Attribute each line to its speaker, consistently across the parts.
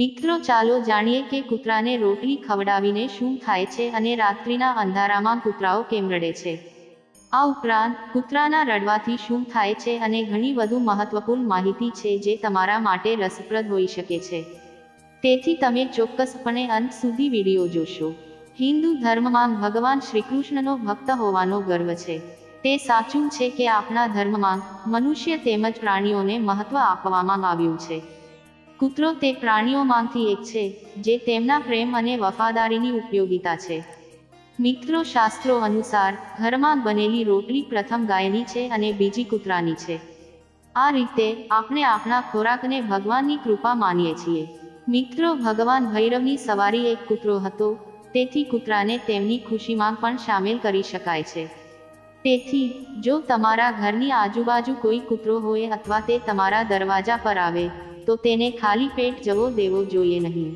Speaker 1: મિત્રો, ચાલો જાણીએ કે કૂતરાને રોટલી ખવડાવીને શું થાય છે અને રાત્રિના અંધારામાં કૂતરાઓ કેમ રડે છે. આ ઉપરાંત, કૂતરાના રડવાથી શું થાય છે અને ઘણી વધુ મહત્વપૂર્ણ માહિતી છે જે તમારા માટે રસપ્રદ હોઈ શકે છે. તેથી તમે ચોક્કસપણે અંત સુધી વીડિયો જોશો. હિન્દુ ધર્મમાં ભગવાન શ્રીકૃષ્ણનો ભક્ત હોવાનો ગર્વ છે. તે સાચું છે કે આપણા ધર્મમાં મનુષ્ય તેમજ પ્રાણીઓને મહત્વ આપવામાં આવ્યું છે. કૂતરો તે પ્રાણીઓમાંથી એક છે, જે તેમના પ્રેમ અને વફાદારીની ઉપયોગિતા છે. મિત્રો, શાસ્ત્રો અનુસાર, ઘરમાં બનેલી રોટલી પ્રથમ ગાયની છે અને બીજી કૂતરાની છે. આ રીતે, આપણે આપણા ખોરાકને ભગવાનની કૃપા માનીએ છીએ. મિત્રો, ભગવાન ભૈરવની સવારી એક કૂતરો હતો, તેથી કૂતરાને તેમની ખુશીમાં પણ સામેલ કરી શકાય છે. તેથી, જો તમારા ઘરની આજુબાજુ કોઈ કૂતરો હોય અથવા તે તમારા દરવાજા પર આવે તો તેને ખાલી પેટ જવો દેવો જોઈએ નહીં.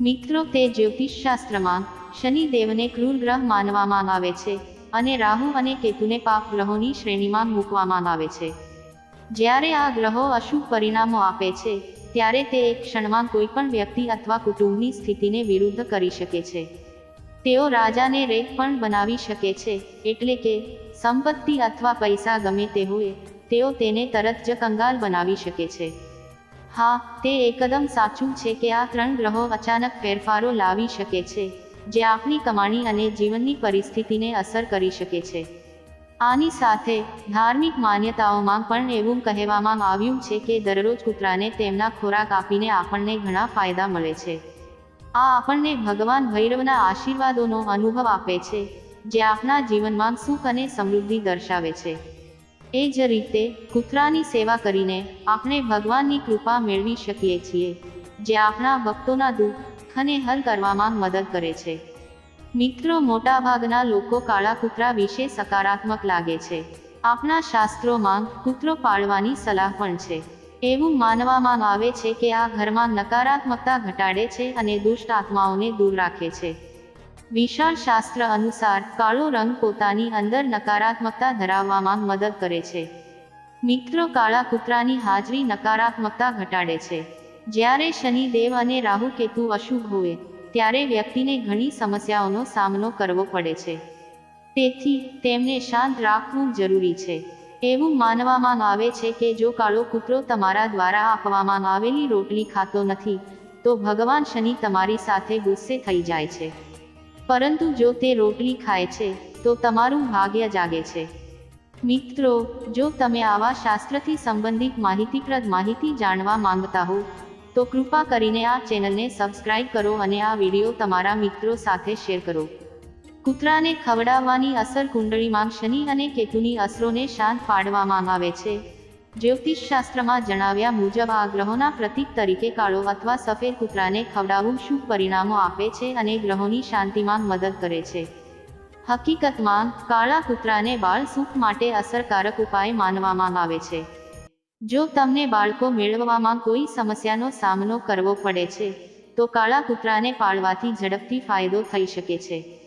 Speaker 1: મિત્રો, તે જ્યોતિષશાસ્ત્રમાં શનિદેવને ક્રૂર ગ્રહ માનવામાં આવે છે અને રાહુ અને કેતુને પાપ ગ્રહોની શ્રેણીમાં મૂકવામાં આવે છે. જ્યારે આ ગ્રહો અશુભ પરિણામો આપે છે, ત્યારે તે એક ક્ષણમાં કોઈપણ વ્યક્તિ અથવા કુટુંબની સ્થિતિને વિરુદ્ધ કરી શકે છે. તેઓ રાજાને રેત પણ બનાવી શકે છે, એટલે કે સંપત્તિ અથવા પૈસા ગમે તે હોય, તેઓ તેને તરત જ કંગાલ બનાવી શકે છે. હા, તે એકદમ સાચું છે કે આ ત્રણ ગ્રહો અચાનક ફેરફારો લાવી શકે છે, જે આપણી કમાણી અને જીવનની પરિસ્થિતિને અસર કરી શકે છે. આની સાથે, ધાર્મિક માન્યતાઓમાં પણ એવું કહેવામાં આવ્યું છે કે દરરોજ કૂતરાને તેમના ખોરાક આપીને આપણને ઘણા ફાયદા મળે છે. આ આપણને ભગવાન ભૈરવના આશીર્વાદોનો અનુભવ આપે છે, જે આપણા જીવનમાં સુખ અને સમૃદ્ધિ દર્શાવે છે. એ જ રીતે કૂતરાની સેવા કરીને આપણે ભગવાનની કૃપા મેળવી શકીએ છીએ, જે આપણા ભક્તોના દુઃખ અને હલ કરવામાં મદદ કરે છે. મિત્રો, મોટાભાગના લોકો કાળા કૂતરા વિશે સકારાત્મક લાગે છે. આપણા શાસ્ત્રોમાં કૂતરો પાળવાની સલાહ પણ છે. એવું માનવામાં આવે છે કે આ ઘરમાં નકારાત્મકતા ઘટાડે છે અને દુષ્ટ આત્માઓને દૂર રાખે છે. વિશાળ શાસ્ત્ર અનુસાર કાળો રંગ પોતાની અંદર નકારાત્મકતા ધરાવવામાં મદદ કરે છે. મિત્રો કાળા કૂતરાની હાજરી નકારાત્મકતા ઘટાડે છે. જ્યારે શનિદેવ અને રાહુ કેતુ અશુભ હોય, ત્યારે વ્યક્તિને ઘણી સમસ્યાઓનો સામનો કરવો પડે છે. તેથી, તેમને શાંત રાખવું જરૂરી છે. એવું માનવામાં આવે છે કે જો કાળો કૂતરો તમારા દ્વારા આપવામાં આવેલી રોટલી ખાતો નથી, તો ભગવાન શનિ તમારી સાથે ગુસ્સે થઈ જાય છે. પરંતુ જો તે રોટલી ખાય છે, તો તમારું ભાગ્ય જાગે છે. મિત્રો, જો તમે આવા શાસ્ત્રથી સંબંધિત માહિતીપ્રદ માહિતી જાણવા માંગતા હો, તો કૃપા કરીને આ ચેનલને સબસ્ક્રાઇબ કરો અને આ વીડિયો તમારા મિત્રો સાથે શેર કરો. કૂતરાને ખવડાવવાની અસર કુંડળીમાં શનિ અને કેતુની અસરોને શાંત પાડવામાં આવે છે. જ્યોતિષશાસ્ત્રમાં જણાવ્યા મુજબ, આ ગ્રહોના પ્રતીક તરીકે કાળો અથવા સફેદ કૂતરાને ખવડાવવું શુભ પરિણામો આપે છે અને ગ્રહોની શાંતિમાં મદદ કરે છે. હકીકતમાં, કાળા કૂતરાને બાળ સુખ માટે અસરકારક ઉપાય માનવામાં આવે છે. જો તમને બાળકો મેળવવામાં કોઈ સમસ્યાનો સામનો કરવો પડે છે, તો કાળા કૂતરાને પાળવાથી ઝડપથી ફાયદો થઈ શકે છે.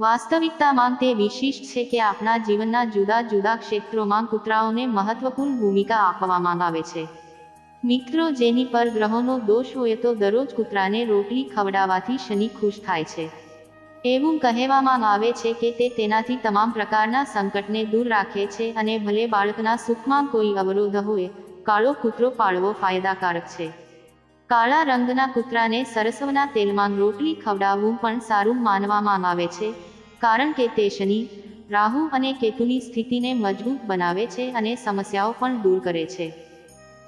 Speaker 1: વાસ્તવિકતામાં તે વિશિષ્ટ છે કે આપણા જીવનના જુદા જુદા ક્ષેત્રોમાં કૂતરાઓને મહત્વપૂર્ણ ભૂમિકા આપવામાં આવે છે. મિત્રો, જેની પર ગ્રહોનો દોષ હોય તો દરરોજ કૂતરાને રોટલી ખવડાવવાથી શનિ ખુશ થાય છે. એવું કહેવામાં આવે છે કે તે તેનાથી તમામ પ્રકારના સંકટને દૂર રાખે છે અને ભલે બાળકના સુખમાં કોઈ અવરોધ હોય, કાળો કૂતરો પાળવો ફાયદાકારક છે. કાળા રંગના કૂતરાને સરસવના તેલમાં રોટલી ખવડાવવું પણ સારું માનવામાં આવે છે. કારણ કે તે શનિ, રાહુ અને કેતુની સ્થિતિને મજબૂત બનાવે છે અને સમસ્યાઓ પણ દૂર કરે છે.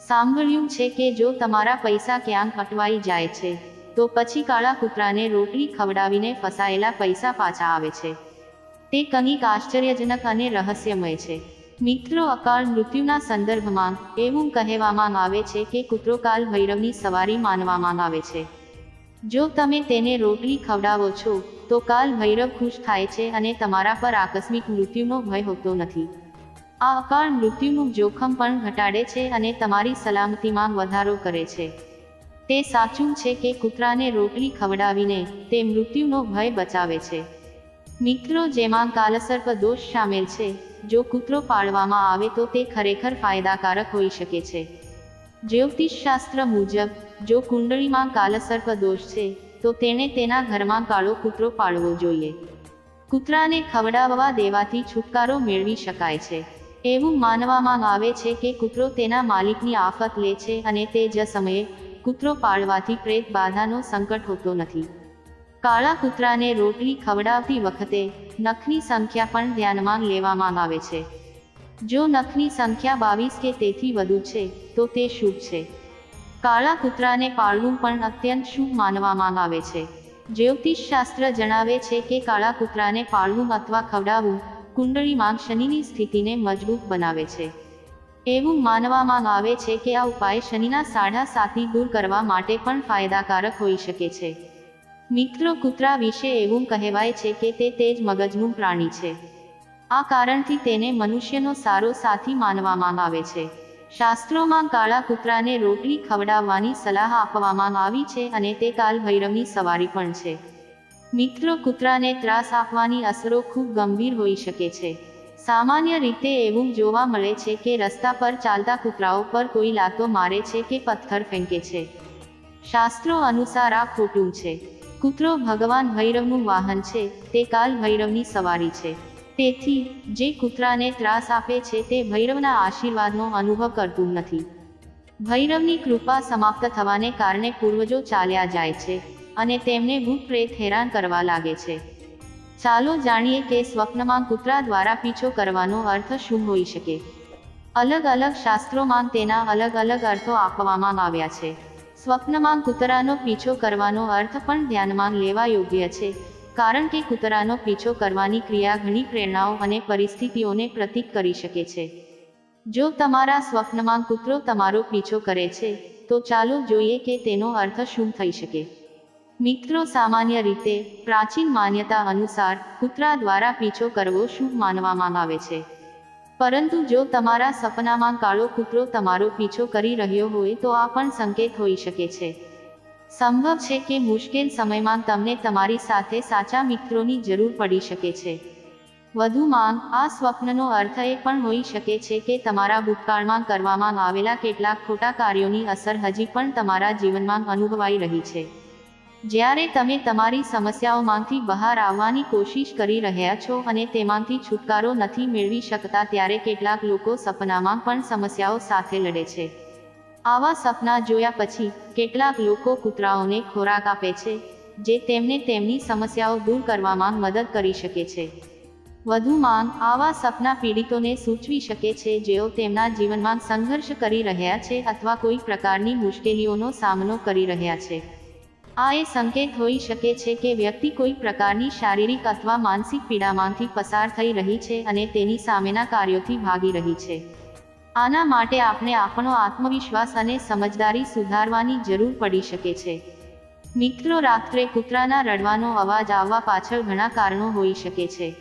Speaker 1: સાંભળ્યું છે કે જો તમારા પૈસા ક્યાંક અટવાઈ જાય છે, તો પછી કાળા કૂતરાને રોટલી ખવડાવીને ફસાયેલા પૈસા પાછા આવે છે. તે કંઈક આશ્ચર્યજનક અને રહસ્યમય છે. મિત્રો, અકાળ મૃત્યુના સંદર્ભમાં એવું કહેવામાં આવે છે કે કૂતરો કાલ ભૈરવની સવારી માનવામાં આવે છે. જો તમે તેને રોટલી ખવડાવો છો તો કાલ ભૈરવ ખુશ થાય છે અને તમારા પર આકસ્મિક મૃત્યુનો ભય હોતો નથી. આ અકાળ મૃત્યુનું જોખમ પણ ઘટાડે છે અને તમારી સલામતીમાં વધારો કરે છે. તે સાચું છે કે કૂતરાને રોટલી ખવડાવીને તે મૃત્યુનો ભય બચાવે છે. મિત્રો, જેમાં કાલસર્પ દોષ સામેલ છે, જો કૂતરો પાળવામાં આવે તો તે ખરેખર ફાયદાકારક હોઈ શકે છે. જ્યોતિષશાસ્ત્ર મુજબ, જો કુંડળીમાં કાલસર્પ દોષ છે તો તેણે તેના ઘરમાં કાળો કૂતરો પાળવો જોઈએ. કૂતરાને ખવડાવવા દેવાથી છુટકારો મેળવી શકાય છે. એવું માનવામાં આવે છે કે કૂતરો તેના માલિકની આફત લે છે અને તે જ સમયે કૂતરો પાળવાથી પ્રેત બાધાનો સંકટ હોતો નથી. કાળા કૂતરાને રોટલી ખવડાવતી વખતે નખની સંખ્યા પણ ધ્યાનમાં લેવામાં આવે છે. જો નખની સંખ્યા બાવીસ કે તેથી વધુ છે, તો તે શુભ છે. કાળા કૂતરાને પાળવું પણ અત્યંત શુભ માનવામાં આવે છે? જ્યોતિષ શાસ્ત્ર જણાવે છે કે કાળા કૂતરાને પાળવું અથવા ખવડાવવું કુંડળીમાં શનિની સ્થિતિને મજબૂત બનાવે છે. એવું માનવામાં આવે છે કે આ ઉપાય શનિના સાડા સાતની દૂર કરવા માટે પણ ફાયદાકારક હોઈ શકે છે. મિત્રો, કૂતરા વિશે એવું કહેવાય છે કે તે તેજ મગજનું પ્રાણી છે. આ કારણથી તેને મનુષ્યનો સારો સાથી માનવામાં આવે છે. શાસ્ત્રોમાં કાળા કૂતરાને રોટલી ખવડાવવાની સલાહ આપવામાં આવી છે અને તે કાલ ભૈરવની સવારી પણ છે. મિત્રો, કૂતરાને ત્રાસ આપવાની અસરો ખૂબ ગંભીર હોઈ શકે છે. સામાન્ય રીતે એવું જોવા મળે છે કે રસ્તા પર ચાલતા કૂતરાઓ પર કોઈ લાતો મારે છે કે પથ્થર ફેંકે છે. શાસ્ત્રો અનુસાર આ ખોટું છે. કૂતરો ભગવાન ભૈરવનું વાહન છે, તે કાલ ભૈરવની સવારી છે. તેથી, જે કૂતરાને ત્રાસ આપે છે તે ભૈરવના આશીર્વાદનો અનુભવ કરતું નથી. ભૈરવની કૃપા સમાપ્ત થવાને કારણે પૂર્વજો ચાલ્યા જાય છે અને તેમને ભૂત પ્રેત હેરાન કરવા લાગે છે. ચાલો જાણીએ કે સ્વપ્નમાં કૂતરા દ્વારા પીછો કરવાનો અર્થ શું હોઈ શકે. અલગ અલગ શાસ્ત્રોમાં તેના અલગ અલગ અર્થો આપવામાં આવ્યા છે. સ્વપ્નમાં કૂતરાનો પીછો કરવાનો અર્થ પણ ધ્યાનમાં લેવા યોગ્ય છે. કારણ કે કૂતરાનો પીછો કરવાની ક્રિયા ઘણી પ્રેરણાઓ અને પરિસ્થિતિઓને પ્રતીક કરી શકે છે. જો તમારા સ્વપ્નમાં કૂતરો તમારો પીછો કરે છે, તો ચાલો જોઈએ કે તેનો અર્થ શું થઈ શકે. મિત્રો, સામાન્ય રીતે પ્રાચીન માન્યતા અનુસાર કૂતરા દ્વારા પીછો કરવો શુભ માનવામાં આવે છે? પરંતુ જો તમારા સપનામાં કાળો કૂતરો તમારો પીછો કરી રહ્યો હોય, તો આ પણ સંકેત હોઈ શકે છે. સંભવ છે કે મુશ્કેલ સમયમાં તમને તમારી સાથે સાચા મિત્રોની જરૂર પડી શકે છે. વધુમાં, આ સ્વપ્નનો અર્થ એ પણ હોઈ શકે છે કે તમારા ભૂતકાળમાં કરવામાં આવેલા કેટલાક ખોટા કાર્યોની અસર હજી પણ તમારા જીવનમાં અનુભવાઈ રહી છે. જ્યારે તમે તમારી સમસ્યાઓમાંથી બહાર આવવાની કોશિશ કરી રહ્યા છો અને તેમાંથી છુટકારો નથી મેળવી શકતા ત્યારે કેટલાક લોકો સપનામાં પણ સમસ્યાઓ સાથે લડે છે. આવા સપના જોયા પછી કેટલાક લોકો કૂતરાઓને ખોરાક આપે છે, જે તેમને તેમની સમસ્યાઓ દૂર કરવામાં મદદ કરી શકે છે. વધુમાં આવા સપના પીડિતોને સૂચવી શકે છે, જેઓ તેમના જીવનમાં સંઘર્ષ કરી રહ્યા છે અથવા કોઈ પ્રકારની મુશ્કેલીઓનો સામનો કરી રહ્યા છે. આ એ સંકેત હોઈ શકે છે કે વ્યક્તિ કોઈ પ્રકારની શારીરિક અથવા માનસિક પીડામાંથી પસાર થઈ રહી છે અને તેની સામેના કાર્યોથી ભાગી રહી છે. આના માટે આપણે આપણો આત્મવિશ્વાસ અને સમજદારી સુધારવાની જરૂર પડી શકે છે. મિત્રો, રાત્રે કૂતરાના રડવાનો અવાજ આવવા પાછળ ઘણા કારણો હોઈ શકે છે.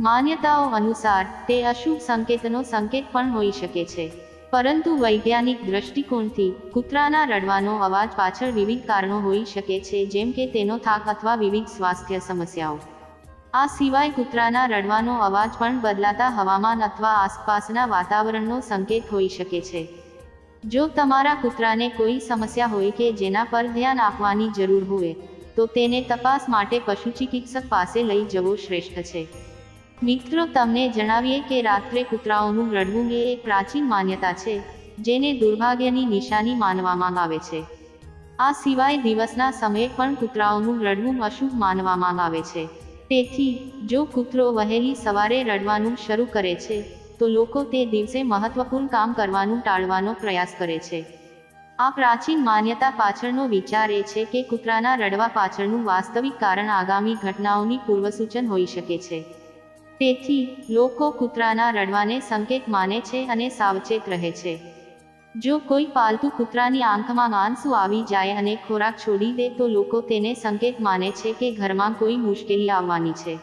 Speaker 1: માન્યતાઓ અનુસાર, તે અશુભ સંકેતનો સંકેત પણ હોઈ શકે છે. પરંતુ વૈજ્ઞાનિક દ્રષ્ટિકોણથી, કૂતરાના રડવાનો અવાજ પાછળ વિવિધ કારણો હોઈ શકે છે, જેમ કે તેનો થાક અથવા વિવિધ સ્વાસ્થ્ય સમસ્યાઓ. આ સિવાય કૂતરાના રડવાનો અવાજ પણ બદલાતા હવામાન અથવા આસપાસના વાતાવરણનો સંકેત હોઈ શકે છે. જો તમારા કૂતરાને કોઈ સમસ્યા હોય કે જેના પર ધ્યાન આપવાની જરૂર હોય, તો તેને તપાસ માટે પશુ ચિકિત્સક પાસે લઈ જવો શ્રેષ્ઠ છે. મિત્રો, તમને જણાવીએ કે રાત્રે કૂતરાઓનું રડવું એ એક પ્રાચીન માન્યતા છે, જેને દુર્ભાગ્યની નિશાની માનવામાં આવે છે. આ સિવાય દિવસના સમયે પણ કૂતરાઓનું રડવું અશુભ માનવામાં આવે છે. તેથી, જો કૂતરો વહેલી સવારે રડવાનું શરૂ કરે છે, તો લોકો તે દિવસે મહત્વપૂર્ણ કામ કરવાનું ટાળવાનો પ્રયાસ કરે છે. આ પ્રાચીન માન્યતા પાછળનો વિચાર એ છે કે કૂતરાના રડવા પાછળનું વાસ્તવિક કારણ આગામી ઘટનાઓની પૂર્વસૂચન હોઈ શકે છે. તેથી, લોકો કૂતરાના રડવાને સંકેત માને છે અને સાવચેત રહે છે. જો કોઈ પાલતુ કૂતરાની આંખમાં આંસુ આવી જાય અને ખોરાક છોડી દે તો લોકો તેને સંકેત માને છે કે ઘરમાં કોઈ મુશ્કેલી આવવાની છે.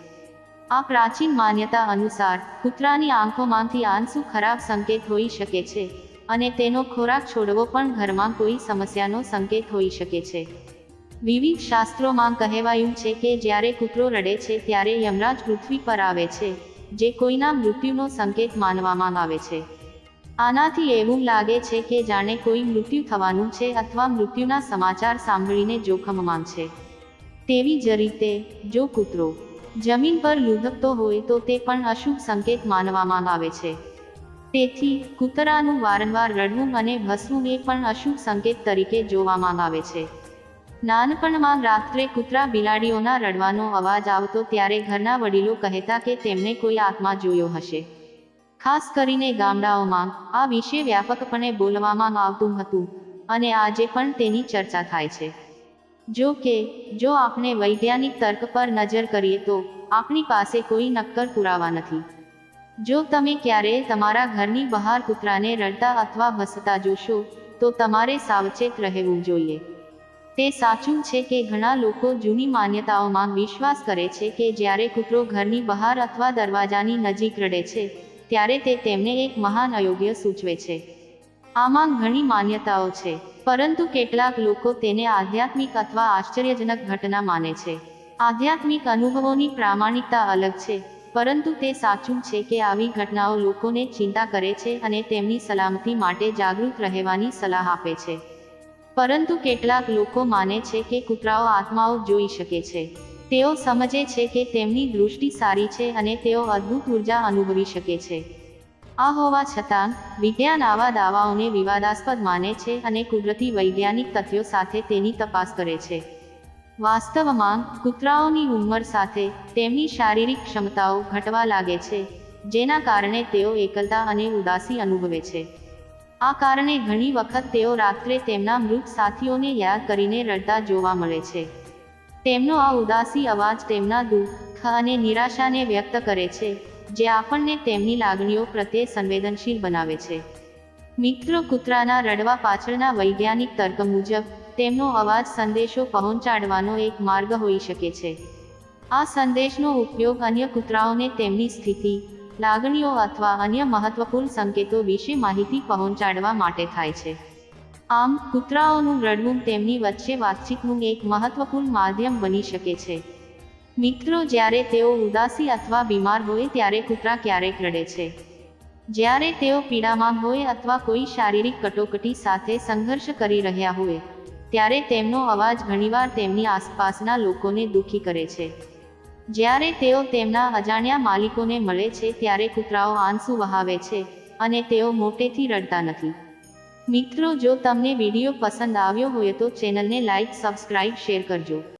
Speaker 1: આ પ્રાચીન માન્યતા અનુસાર, કૂતરાની આંખોમાંથી આંસુ ખરાબ સંકેત હોઈ શકે છે, અને તેનો ખોરાક છોડવો પણ ઘરમાં કોઈ સમસ્યાનો સંકેત હોઈ શકે છે. વિવિધ શાસ્ત્રોમાં કહેવાયું છે કે જ્યારે કૂતરો રડે છે ત્યારે યમરાજ પૃથ્વી પર આવે છે, જે કોઈના મૃત્યુનો સંકેત માનવામાં આવે છે. આનાથી એવું લાગે છે કે જાણે કોઈ મૃત્યુ થવાનું છે અથવા મૃત્યુના સમાચાર સાંભળીને જોખમમાં છે. તેવી જ રીતે, જો કૂતરો જમીન પર લૂંધકતો હોય તો તે પણ અશુભ સંકેત માનવામાં આવે છે. તેથી, કૂતરાનું વારંવાર રડવું અને ભસવું એ પણ અશુભ સંકેત તરીકે જોવામાં આવે છે. નાનપણમાં રાત્રે કૂતરા બિલાડીઓના રડવાનો અવાજ આવતો ત્યારે ઘરના વડીલો કહેતા કે તેમને કોઈ આત્મા જોયો હશે. ખાસ કરીને ગામડાઓમાં આ વિશે વ્યાપકપણે બોલવામાં આવતું હતું અને આજે પણ તેની ચર્ચા થાય છે. જો કે, જો આપણે વૈજ્ઞાનિક તર્ક પર નજર કરીએ તો આપણી પાસે કોઈ નક્કર પુરાવા નથી. જો તમે ક્યારેય તમારા ઘરની બહાર કૂતરાને રડતા અથવા હસતા જોશો, તો તમારે સાવચેત રહેવું જોઈએ. તે સાચું છે કે ઘણા લોકો જૂની માન્યતાઓમાં વિશ્વાસ કરે છે કે જ્યારે કૂતરો ઘરની બહાર અથવા દરવાજાની નજીક રડે છે ત્યારે તે તેમને એક મહાન અયોગ્ય સૂચવે છે. આમાં ઘણી માન્યતાઓ છે, પરંતુ કેટલાક લોકો તેને આધ્યાત્મિક અથવા આશ્ચર્યજનક ઘટના માને છે. આધ્યાત્મિક અનુભવોની પ્રામાણિકતા અલગ છે, પરંતુ તે સાચું છે કે આવી ઘટનાઓ લોકોને ચિંતા કરે છે અને તેમની સલામતી માટે જાગૃત રહેવાની સલાહ આપે છે. પરંતુ કેટલાક લોકો માને છે કે કૂતરાઓ આત્માઓ જોઈ શકે છે. તેઓ સમજે છે કે તેમની દૃષ્ટિ સારી છે અને તેઓ અદ્ભુત ઊર્જા અનુભવી શકે છે. આ હોવા છતાં, વિજ્ઞાન આવા દાવાઓને વિવાદાસ્પદ માને છે અને કુદરતી વૈજ્ઞાનિક તથ્યો સાથે તેની તપાસ કરે છે. વાસ્તવમાં, કૂતરાઓની ઉંમર સાથે તેમની શારીરિક ક્ષમતાઓ ઘટવા લાગે છે, જેના કારણે તેઓ એકલતા અને ઉદાસી અનુભવે છે. આ કારણે ઘણી વખત તેઓ રાત્રે તેમના મૃત સાથીઓને યાદ કરીને રડતા જોવા મળે છે. તેમનો આ ઉદાસી અવાજ તેમના દુઃખ અને નિરાશાને વ્યક્ત કરે છે, જે આપણને તેમની લાગણીઓ પ્રત્યે સંવેદનશીલ બનાવે છે. મિત્રો કૂતરાના રડવા પાછળના વૈજ્ઞાનિક તર્ક મુજબ, તેમનો અવાજ સંદેશો પહોંચાડવાનો એક માર્ગ હોઈ શકે છે. આ સંદેશનો ઉપયોગ અન્ય કૂતરાઓને તેમની સ્થિતિ, લાગણીઓ અથવા અન્ય મહત્વપૂર્ણ સંકેતો વિશે માહિતી પહોંચાડવા માટે થાય છે. આમ, કૂતરાઓનું રડવું તેમની વચ્ચે વાતચીતનું એક મહત્વપૂર્ણ માધ્યમ બની શકે છે. મિત્રો, જ્યારે તેઓ ઉદાસી અથવા બીમાર હોય ત્યારે કૂતરા ક્યારેક રડે છે. જ્યારે તેઓ પીડામાં હોય અથવા કોઈ શારીરિક કટોકટી સાથે સંઘર્ષ કરી રહ્યા હોય, ત્યારે તેમનો અવાજ ઘણીવાર તેમની આસપાસના લોકોને દુઃખી કરે છે. જ્યારે તેઓ તેમના અજાણ્યા માલિકોને મળે છે, ત્યારે કૂતરાઓ આંસુ વહાવે છે અને તેઓ મોટેથી રડતા નથી. મિત્રો જો તમને વીડિયો પસંદ આવ્યો હોય તો ચેનલને લાઇક સબસ્ક્રાઇબ શેર કરજો.